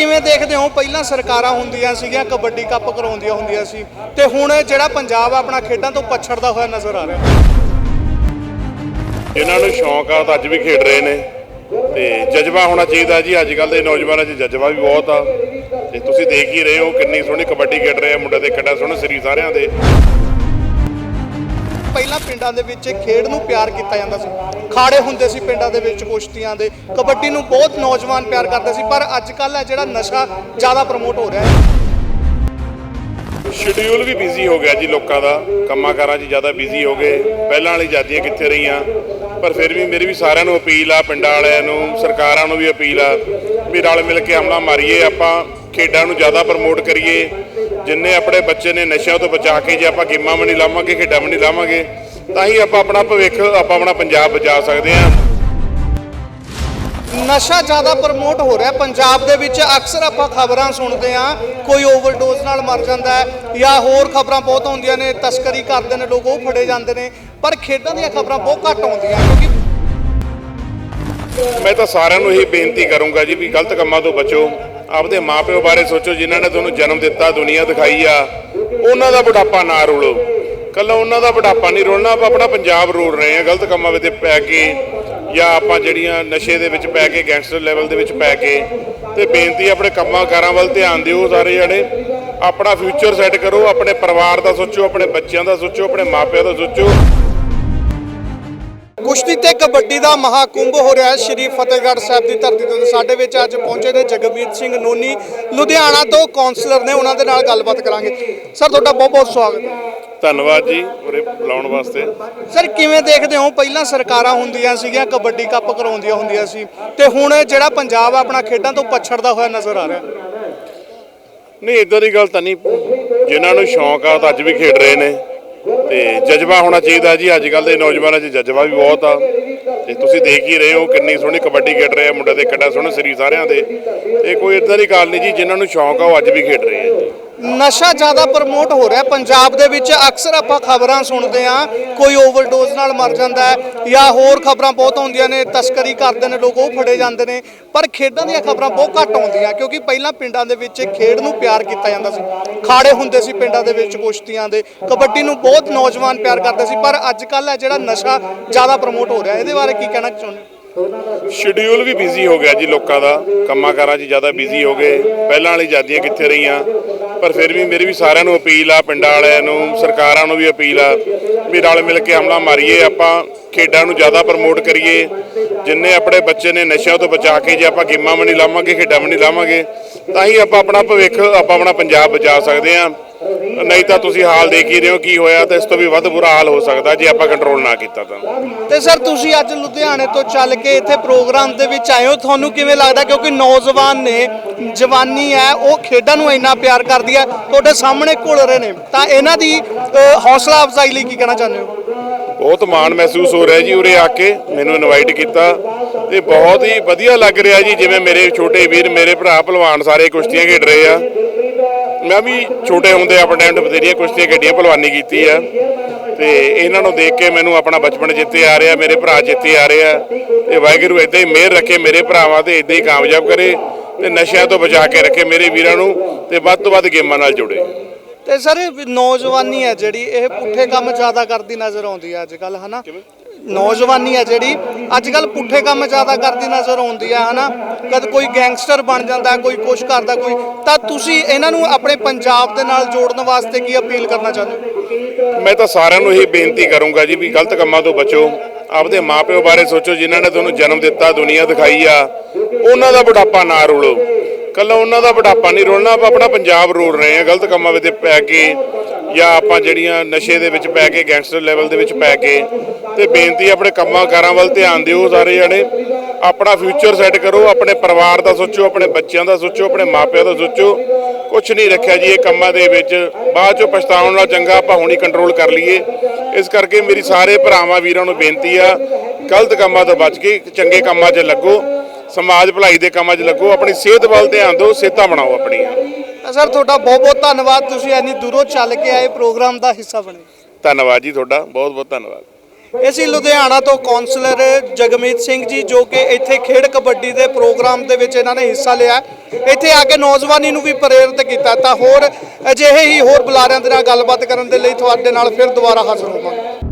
ਕਿਵੇਂ ਦੇਖਦੇ ਹੋ? ਪਹਿਲਾਂ ਸਰਕਾਰਾਂ ਹੁੰਦੀਆਂ ਸੀਗੀਆਂ, ਕਬੱਡੀ ਕੱਪ ਕਰਾਉਂਦੀਆਂ ਹੁੰਦੀਆਂ ਸੀ। ਤੇ ਹੁਣ ਜਿਹੜਾ ਪੰਜਾਬ ਆਪਣਾ ਖੇਡਾਂ ਤੋਂ ਪਛੜਦਾ ਹੋਇਆ ਨਜ਼ਰ ਆ ਰਿਹਾ। ਇਹਨਾਂ ਨੂੰ ਸ਼ੌਂਕ ਆ, ਤਾਂ ਅੱਜ ਵੀ ਖੇਡ ਰਹੇ ਨੇ। ਤੇ ਜਜ਼ਬਾ ਹੋਣਾ ਚਾਹੀਦਾ ਜੀ। ਅੱਜ ਕੱਲ ਦੇ ਨੌਜਵਾਨਾਂ 'ਚ ਜਜ਼ਬਾ ਵੀ ਬਹੁਤ ਆ। ਤੇ ਤੁਸੀਂ ਦੇਖ ਹੀ ਰਹੇ ਹੋ, ਕਿੰਨੀ ਸੋਹਣੀ ਕਬੱਡੀ ਖੇਡ ਰਹੇ ਆ ਮੁੰਡੇ ਦੇ ਕਿੰਨਾ ਸੋਹਣਾ ਸਰੀਰ ਸਾਰਿਆਂ ਦੇ। ਪਹਿਲਾਂ ਪਿੰਡਾਂ ਦੇ ਵਿੱਚ ਖੇਡ ਨੂੰ ਪਿਆਰ ਕੀਤਾ ਜਾਂਦਾ ਸੀ। ਖਾੜੇ ਹੁੰਦੇ ਸੀ ਪਿੰਡਾਂ ਦੇ ਵਿੱਚ ਕੁਸ਼ਤੀਆਂ ਦੇ, ਕਬੱਡੀ ਨੂੰ ਬਹੁਤ ਨੌਜਵਾਨ ਪਿਆਰ ਕਰਦੇ ਸੀ, ਪਰ ਅੱਜ ਕੱਲ੍ਹ ਹੈ ਜਿਹੜਾ ਨਸ਼ਾ ਜ਼ਿਆਦਾ ਪ੍ਰਮੋਟ ਹੋ ਰਿਹਾ ਹੈ। ਸ਼ਡਿਊਲ ਵੀ ਬਿਜ਼ੀ ਹੋ ਗਿਆ ਜੀ ਲੋਕਾਂ ਦਾ ਕੰਮਾਂ ਕਾਰਾਂ 'ਚ ਜ਼ਿਆਦਾ ਬਿਜ਼ੀ ਹੋ ਗਏ, ਪਹਿਲਾਂ ਵਾਲੀ ਜਾਦੀਆਂ ਕਿੱਥੇ ਰਹੀਆਂ? ਪਰ ਫਿਰ ਵੀ ਮੇਰੀ ਵੀ ਸਾਰਿਆਂ ਨੂੰ ਅਪੀਲ ਆ, ਪਿੰਡਾਂ ਵਾਲਿਆਂ ਨੂੰ, ਸਰਕਾਰਾਂ ਨੂੰ ਵੀ ਅਪੀਲ ਆ, ਵੀ ਰਲ ਮਿਲ ਕੇ ਹਮਲਾ ਮਾਰੀਏ ਆਪਾਂ। ਖੇਡਾਂ ਨੂੰ ਜ਼ਿਆਦਾ ਪ੍ਰਮੋਟ ਕਰੀਏ ਜਿੰਨੇ ਆਪਣੇ ਬੱਚੇ ਨੇ ਨਸ਼ਿਆਂ ਤੋਂ ਬਚਾ ਕੇ ਜੇ ਆਪਾਂ ਗੇਮਾਂ ਵੀ ਨਹੀਂ ਲਾਵਾਂਗੇ ਖੇਡਾਂ ਵੀ ਨਹੀਂ ਲਾਵਾਂਗੇ ਤਾਂ ਹੀ ਆਪਾਂ ਆਪਣਾ ਭਵਿੱਖ ਆਪਾਂ ਆਪਣਾ ਪੰਜਾਬ ਬਚਾ ਸਕਦੇ ਹਾਂ। ਨਸ਼ਾ ਜ਼ਿਆਦਾ ਪ੍ਰਮੋਟ ਹੋ ਰਿਹਾ। ਪੰਜਾਬ ਦੇ ਵਿੱਚ ਅਕਸਰ ਆਪਾਂ ਖਬਰਾਂ ਸੁਣਦੇ ਆ ਕੋਈ ਓਵਰਡੋਜ਼ ਨਾਲ ਮਰ ਜਾਂਦਾ ਹੈ ਜਾਂ ਹੋਰ ਖਬਰਾਂ ਬਹੁਤ ਆਉਂਦੀਆਂ ਨੇ ਤਸਕਰੀ ਕਰਦੇ ਨੇ ਲੋਕ ਉਹ ਫੜੇ ਜਾਂਦੇ ਨੇ ਪਰ ਖੇਡਾਂ ਦੀਆਂ ਖਬਰਾਂ ਬਹੁਤ ਘੱਟ ਆਉਂਦੀਆਂ ਕਿਉਂਕਿ ਮੈਂ ਤਾਂ ਸਾਰਿਆਂ ਨੂੰ ਇਹ ਬੇਨਤੀ ਕਰੂੰਗਾ ਜੀ ਵੀ ਗਲਤ ਕੰਮਾਂ ਤੋਂ ਬਚੋ। ਆਪਦੇ ਮਾਪਿਓ ਬਾਰੇ ਸੋਚੋ, ਜਿਨ੍ਹਾਂ ਨੇ ਤੁਹਾਨੂੰ ਜਨਮ ਦਿੱਤਾ, ਦੁਨੀਆ ਦਿਖਾਈ ਆ, ਉਹਨਾਂ ਦਾ ਬੁਢਾਪਾ ਨਾ ਰੋਲੋ। ਕੱਲਾ ਉਹਨਾਂ ਦਾ ਬੁਢਾਪਾ ਨਹੀਂ ਰੋਲਣਾ, ਆਪਾਂ ਆਪਣਾ ਪੰਜਾਬ ਰੋਲ ਰਹੇ ਆ ਗਲਤ ਕੰਮਾਂ ਵਿੱਚ ਪੈ ਕੇ ਜਾਂ ਆਪਾਂ ਜਿਹੜੀਆਂ ਨਸ਼ੇ ਦੇ ਵਿੱਚ ਪੈ ਕੇ ਗੈਂਗਸਟਰ ਲੈਵਲ ਦੇ ਵਿੱਚ ਪੈ ਕੇ, ਤੇ ਬੇਨਤੀ ਆਪਣੇ ਕੰਮਾਂ ਕਾਰਾਂ ਵੱਲ ਧਿਆਨ ਦਿਓ ਸਾਰੇ ਜਣੇ। ਆਪਣਾ ਫਿਊਚਰ ਸੈੱਟ ਕਰੋ, ਆਪਣੇ ਪਰਿਵਾਰ ਦਾ ਸੋਚੋ, ਆਪਣੇ ਬੱਚਿਆਂ ਦਾ ਸੋਚੋ, ਆਪਣੇ ਮਾਪਿਆਂ ਦਾ ਸੋਚੋ। ਕੁਸ਼ਤੀ ਤੇ ਕਬੱਡੀ ਦਾ ਮਹਾਕੁੰਭ ਹੋ ਰਿਹਾ ਹੈ। ਸ਼੍ਰੀ ਫਤਿਹਗੜ੍ਹ ਸਾਹਿਬ ਦੀ ਧਰਤੀ ਤੋਂ ਸਾਡੇ ਵਿੱਚ ਅੱਜ ਪਹੁੰਚੇ ਨੇ ਜਗਮੀਤ ਸਿੰਘ ਨੋਨੀ ਲੁਧਿਆਣਾ ਤੋਂ ਕਾਉਂਸਲਰ ਨੇ ਉਹਨਾਂ ਦੇ ਨਾਲ ਗੱਲਬਾਤ ਕਰਾਂਗੇ। ਸਰ ਤੁਹਾਡਾ ਬਹੁਤ ਬਹੁਤ ਸਵਾਗਤ ਹੈ। ਧੰਨਵਾਦ ਜੀ ਉਰੇ ਬੁਲਾਉਣ ਵਾਸਤੇ। ਸਰ ਕਿਵੇਂ ਦੇਖਦੇ ਹੋ? ਪਹਿਲਾਂ ਸਰਕਾਰਾਂ ਹੁੰਦੀਆਂ ਸੀਗੀਆਂ ਕਬੱਡੀ ਕੱਪ ਕਰਾਉਂਦੀਆਂ ਹੁੰਦੀਆਂ ਸੀ ਤੇ ਹੁਣ ਜਿਹੜਾ ਪੰਜਾਬ ਆਪਣਾ ਖੇਡਾਂ ਤੋਂ ਪਛੜਦਾ ਹੋਇਆ ਨਜ਼ਰ ਆ ਰਿਹਾ। ਨਹੀਂ ਇਦਾਂ ਦੀ ਗੱਲ ਤਾਂ ਨਹੀਂ। ਜਿਨ੍ਹਾਂ ਨੂੰ ਸ਼ੌਂਕ ਆ ਉਹ ਤਾਂ ਅੱਜ ਵੀ ਖੇਡ ਰਹੇ ਨੇ। ਤੇ ਜਜ਼ਬਾ ਹੋਣਾ ਚਾਹੀਦਾ ਜੀ। ਅੱਜ ਕੱਲ ਦੇ ਨੌਜਵਾਨਾਂ 'ਚ ਜਜ਼ਬਾ ਵੀ ਬਹੁਤ ਆ। ਤੇ ਤੁਸੀਂ ਦੇਖ ਹੀ ਰਹੇ ਹੋ ਕਿੰਨੀ ਸੋਹਣੀ ਕਬੱਡੀ ਖੇਡ ਰਹੇ ਆ ਮੁੰਡੇ ਦੇ। ਕਿੱਡਾ ਸੋਹਣਾ ਸਰੀਰ ਸਾਰਿਆਂ ਦੇ। ਇਹ ਕੋਈ ਇਦਾਂ ਦੀ ਗੱਲ ਨਹੀਂ ਜੀ, ਜਿਨ੍ਹਾਂ ਨੂੰ ਸ਼ੌਂਕ ਆ, ਉਹ ਅੱਜ ਵੀ ਖੇਡ ਰਹੇ ਆ ਜੀ। ਨਸ਼ਾ ਜ਼ਿਆਦਾ ਪ੍ਰਮੋਟ ਹੋ ਰਿਹਾ। ਪੰਜਾਬ ਦੇ ਵਿੱਚ ਅਕਸਰ ਆਪਾਂ ਖਬਰਾਂ ਸੁਣਦੇ ਆ ਕੋਈ ਓਵਰਡੋਜ਼ ਨਾਲ ਮਰ ਜਾਂਦਾ ਹੈ ਜਾਂ ਹੋਰ ਖਬਰਾਂ ਬਹੁਤ ਆਉਂਦੀਆਂ ਨੇ, ਤਸਕਰੀ ਕਰਦੇ ਨੇ, ਲੋਕ ਉਹ ਫੜੇ ਜਾਂਦੇ ਨੇ। ਪਰ ਖੇਡਾਂ ਦੀਆਂ ਖਬਰਾਂ ਬਹੁਤ ਘੱਟ ਆਉਂਦੀਆਂ, ਕਿਉਂਕਿ ਪਹਿਲਾਂ ਪਿੰਡਾਂ ਦੇ ਵਿੱਚ ਖੇਡ ਨੂੰ ਪਿਆਰ ਕੀਤਾ ਜਾਂਦਾ ਸੀ। ਖਾੜੇ ਹੁੰਦੇ ਸੀ ਪਿੰਡਾਂ ਦੇ ਵਿੱਚ ਕੁਸ਼ਤੀਆਂ ਦੇ। ਕਬੱਡੀ ਨੂੰ ਬਹੁਤ ਨੌਜਵਾਨ ਪਿਆਰ ਕਰਦੇ ਸੀ, ਪਰ ਅੱਜ ਕੱਲ੍ਹ ਹੈ ਜਿਹੜਾ ਨਸ਼ਾ ਜ਼ਿਆਦਾ ਪ੍ਰਮੋਟ ਹੋ ਰਿਹਾ, ਇਹਦੇ ਬਾਰੇ ਕੀ ਕਹਿਣਾ ਚਾਹੁੰਦੇ ਸ਼ਡਿਊਲ ਵੀ ਬਿਜ਼ੀ ਹੋ ਗਿਆ ਜੀ ਲੋਕਾਂ ਦਾ। ਕੰਮਾਂ ਕਾਰਾਂ 'ਚ ਜ਼ਿਆਦਾ ਬਿਜ਼ੀ ਹੋ ਗਏ। ਪਹਿਲਾਂ ਵਾਲੀ ਜਾਦੀਆਂ ਕਿੱਥੇ ਰਹੀਆਂ? ਪਰ ਫਿਰ ਵੀ ਮੇਰੀ ਵੀ ਸਾਰਿਆਂ ਨੂੰ ਅਪੀਲ ਆ, ਪਿੰਡਾਂ ਵਾਲਿਆਂ ਨੂੰ, ਸਰਕਾਰਾਂ ਨੂੰ ਵੀ ਅਪੀਲ ਆ ਵੀ ਰਲ ਮਿਲ ਕੇ ਹਮਲਾ ਮਾਰੀਏ। ਆਪਾਂ ਖੇਡਾਂ ਨੂੰ ਜ਼ਿਆਦਾ ਪ੍ਰਮੋਟ ਕਰੀਏ। ਜਿੰਨੇ ਆਪਣੇ ਬੱਚੇ ਨੇ ਨਸ਼ਿਆਂ ਤੋਂ ਬਚਾ ਕੇ ਜੇ ਆਪਾਂ ਗੇਮਾਂ ਵੀ ਨਹੀਂ ਲਾਵਾਂਗੇ, ਖੇਡਾਂ ਵੀ ਨਹੀਂ ਲਾਵਾਂਗੇ, ਤਾਂ ਹੀ ਆਪਾਂ ਆਪਣਾ ਭਵਿੱਖ, ਆਪਾਂ ਆਪਣਾ ਪੰਜਾਬ ਬਚਾ ਸਕਦੇ ਹਾਂ। ਨਹੀਂ ਤਾਂ ਤੁਸੀਂ ਹਾਲ ਦੇਖ ਹੀ ਰਹੇ ਹੋ ਕੀ ਹੋਇਆ ਤਾਂ ਇਸ ਤੋਂ ਵੀ ਵੱਧ ਬੁਰਾ ਹਾਲ ਹੋ ਸਕਦਾ ਜੇ ਆਪਾਂ ਕੰਟਰੋਲ ਨਾ ਕੀਤਾ ਤਾਂ। ਤੇ ਸਰ ਤੁਸੀਂ ਅੱਜ ਲੁਧਿਆਣੇ ਤੋਂ ਚੱਲ ਕੇ ਇੱਥੇ ਪ੍ਰੋਗਰਾਮ ਦੇ ਵਿੱਚ ਆਏ ਹੋ। ਤੁਹਾਨੂੰ ਕਿਵੇਂ ਲੱਗਦਾ? ਕਿਉਂਕਿ ਨੌਜਵਾਨ ਨੇ ਜਵਾਨੀ ਹੈ ਉਹ ਖੇਡਾਂ ਨੂੰ ਇੰਨਾ ਪਿਆਰ ਕਰਦੀ ਹੈ ਤੁਹਾਡੇ ਸਾਹਮਣੇ ਘੁਲ ਰਹੇ ਨੇ। ਤਾਂ ਇਹਨਾਂ ਦੀ ਹੌਸਲਾ ਅਫਜ਼ਾਈ ਲਈ ਕੀ ਕਹਿਣਾ ਚਾਹੁੰਦੇ ਹੋ? ਬਹੁਤ ਮਾਣ ਮਹਿਸੂਸ ਹੋ ਰਿਹਾ ਜੀ ਉਰੇ ਆ ਕੇ। ਮੈਨੂੰ ਇਨਵਾਈਟ ਕੀਤਾ ਤੇ ਬਹੁਤ ਹੀ ਵਧੀਆ ਲੱਗ ਰਿਹਾ ਜੀ। ਜਿਵੇਂ ਮੇਰੇ ਛੋਟੇ ਵੀਰ ਮੇਰੇ ਭਰਾ ਪਹਿਲਵਾਨ ਸਾਰੇ ਕੁਸ਼ਤੀਆਂ ਖੇਡ ਰਹੇ ਆ। ਮੈਂ ਵੀ ਛੋਟੇ ਹੁੰਦੇ ਆਪਣੇ ਟਾਈਮ ਤੇ ਬਥੇਰੀਆਂ ਕੁਸ਼ਤੀਆਂ ਖੇਡੀਆਂ ਪਹਿਲਵਾਨੀ ਕੀਤੀ ਆ। ਤੇ ਇਹਨਾਂ ਨੂੰ ਦੇਖ ਕੇ ਮੈਨੂੰ ਆਪਣਾ ਬਚਪਨ ਜਿੱਤੇ ਆ ਰਿਹਾ ਮੇਰੇ ਭਰਾ ਜਿੱਤੇ ਆ ਰਹੇ। ਤੇ ਵਾਹਿਗੁਰੂ ਇਦਾਂ ਹੀ ਮਿਹਰ ਰੱਖੇ ਮੇਰੇ ਭਰਾਵਾਂ ਤੇ ਇਦਾਂ ਹੀ ਕਾਮਯਾਬ ਕਰੇ ਤੇ ਨਸ਼ਿਆਂ ਤੋਂ ਬਚਾ ਕੇ ਰੱਖੇ ਮੇਰੇ ਵੀਰਾਂ ਨੂੰ ਤੇ ਵੱਧ ਤੋਂ ਵੱਧ ਗੇਮਾਂ ਨਾਲ ਜੁੜੇ। ਤੇ ਸਰ ਨੌਜਵਾਨੀ ਹੈ ਜਿਹੜੀ ਇਹ ਪੁੱਠੇ ਕੰਮ ਜ਼ਿਆਦਾ ਕਰਦੀ ਨਜ਼ਰ ਆਉਂਦੀ ਹੈ ਅੱਜ ਕੱਲ ਹਨਾ? ਨੌਜਵਾਨੀ ਹੈ ਜਿਹੜੀ ਅੱਜ ਕੱਲ ਪੁੱਠੇ ਕੰਮ ਜ਼ਿਆਦਾ ਕਰਦੀ ਨਜ਼ਰ ਆਉਂਦੀ ਹੈ ਹਨਾ? ਕਦ ਕੋਈ ਗੈਂਗਸਟਰ ਬਣ ਜਾਂਦਾ, ਕੋਈ ਕੁਛ ਕਰਦਾ, ਕੋਈ, ਤਾਂ ਤੁਸੀਂ ਇਹਨਾਂ ਨੂੰ ਆਪਣੇ ਪੰਜਾਬ ਦੇ ਨਾਲ ਜੋੜਨ ਵਾਸਤੇ ਕੀ ਅਪੀਲ ਕਰਨਾ ਚਾਹੁੰਦੇ ਹੋ? ਮੈਂ ਤਾਂ ਸਾਰਿਆਂ ਨੂੰ ਇਹ ਬੇਨਤੀ ਕਰੂੰਗਾ ਜੀ ਵੀ ਗਲਤ ਕੰਮਾਂ ਤੋਂ ਬਚੋ। ਆਪਦੇ ਮਾਪਿਓ ਬਾਰੇ ਸੋਚੋ, ਜਿਨ੍ਹਾਂ ਨੇ ਤੁਹਾਨੂੰ ਜਨਮ ਦਿੱਤਾ, ਦੁਨੀਆ ਦਿਖਾਈ ਆ, ਉਹਨਾਂ ਦਾ ਬੁਢਾਪਾ ਨਾ ਰੋਲੋ। ਕੱਲਾ ਉਹਨਾਂ ਦਾ ਬੁਢਾਪਾ ਨਹੀਂ ਰੋਲਣਾ, ਆਪਾਂ ਆਪਣਾ ਪੰਜਾਬ ਰੋਲ ਰਹੇ ਆ ਗਲਤ ਕੰਮਾਂ ਵਿੱਚ ਪੈ ਕੇ ਜਾਂ ਆਪਾਂ ਜਿਹੜੀਆਂ ਨਸ਼ੇ ਦੇ ਵਿੱਚ ਪੈ ਕੇ ਗੈਂਗਸਟਰ ਲੈਵਲ ਦੇ ਵਿੱਚ ਪੈ ਕੇ, ਤੇ ਬੇਨਤੀ ਆਪਣੇ ਕੰਮਾਂ ਕਾਰਾਂ ਵੱਲ ਧਿਆਨ ਦਿਓ ਸਾਰੇ ਜਣੇ। ਆਪਣਾ ਫਿਊਚਰ ਸੈੱਟ ਕਰੋ, ਆਪਣੇ ਪਰਿਵਾਰ ਦਾ ਸੋਚੋ, ਆਪਣੇ ਬੱਚਿਆਂ ਦਾ ਸੋਚੋ, ਆਪਣੇ ਮਾਪਿਆਂ ਦਾ ਸੋਚੋ। ਕੁਝ ਨਹੀਂ ਰੱਖਿਆ ਜੀ ਇਹ ਕੰਮਾਂ ਦੇ ਵਿੱਚ। ਬਾਅਦ ਚੋਂ ਪਛਤਾਉਣ ਨਾਲ ਚੰਗਾ ਆਪਾਂ ਹੁਣੀ ਕੰਟਰੋਲ ਕਰ ਲਈਏ। ਇਸ ਕਰਕੇ ਮੇਰੀ ਸਾਰੇ ਭਰਾਵਾਂ, ਵੀਰਾਂ ਨੂੰ ਬੇਨਤੀ ਆ, ਗਲਤ ਕੰਮਾਂ ਤੋਂ ਬਚ ਕੇ ਚੰਗੇ ਕੰਮਾਂ 'ਚ ਲੱਗੋ। ਸਮਾਜ ਭਲਾਈ ਦੇ ਕੰਮਾਂ 'ਚ ਲੱਗੋ ਆਪਣੀ ਸਿਹਤ ਵੱਲ ਧਿਆਨ ਦਿਓ ਸਿਹਤਾਂ ਬਣਾਓ ਆਪਣੀਆਂ। ਤਾਂ ਸਰ ਤੁਹਾਡਾ ਬਹੁਤ ਬਹੁਤ ਧੰਨਵਾਦ ਤੁਸੀਂ ਇੰਨੀ ਦੂਰੋਂ ਚੱਲ ਕੇ ਆਏ ਪ੍ਰੋਗਰਾਮ ਦਾ ਹਿੱਸਾ ਬਣੇ। ਧੰਨਵਾਦ ਜੀ ਤੁਹਾਡਾ ਬਹੁਤ ਬਹੁਤ ਧੰਨਵਾਦ। ਇਹ ਸੀ ਲੁਧਿਆਣਾ ਤੋਂ ਕਾਉਂਸਲਰ ਜਗਮੀਤ ਸਿੰਘ ਜੀ ਜੋ ਕਿ ਇੱਥੇ ਖੇਡ ਕਬੱਡੀ ਦੇ ਪ੍ਰੋਗਰਾਮ ਦੇ ਵਿੱਚ ਇਹਨਾਂ ਨੇ ਹਿੱਸਾ ਲਿਆ ਇੱਥੇ ਆ ਕੇ ਨੌਜਵਾਨੀ ਨੂੰ ਵੀ ਪ੍ਰੇਰਿਤ ਕੀਤਾ। ਤਾਂ ਹੋਰ ਅਜਿਹੇ ਹੀ ਹੋਰ ਬੁਲਾਰਿਆਂ ਦੇ ਨਾਲ ਗੱਲਬਾਤ ਕਰਨ ਦੇ ਲਈ ਤੁਹਾਡੇ ਨਾਲ ਫਿਰ ਦੁਬਾਰਾ ਹਾਜ਼ਰ ਹੋਵਾਂਗੇ।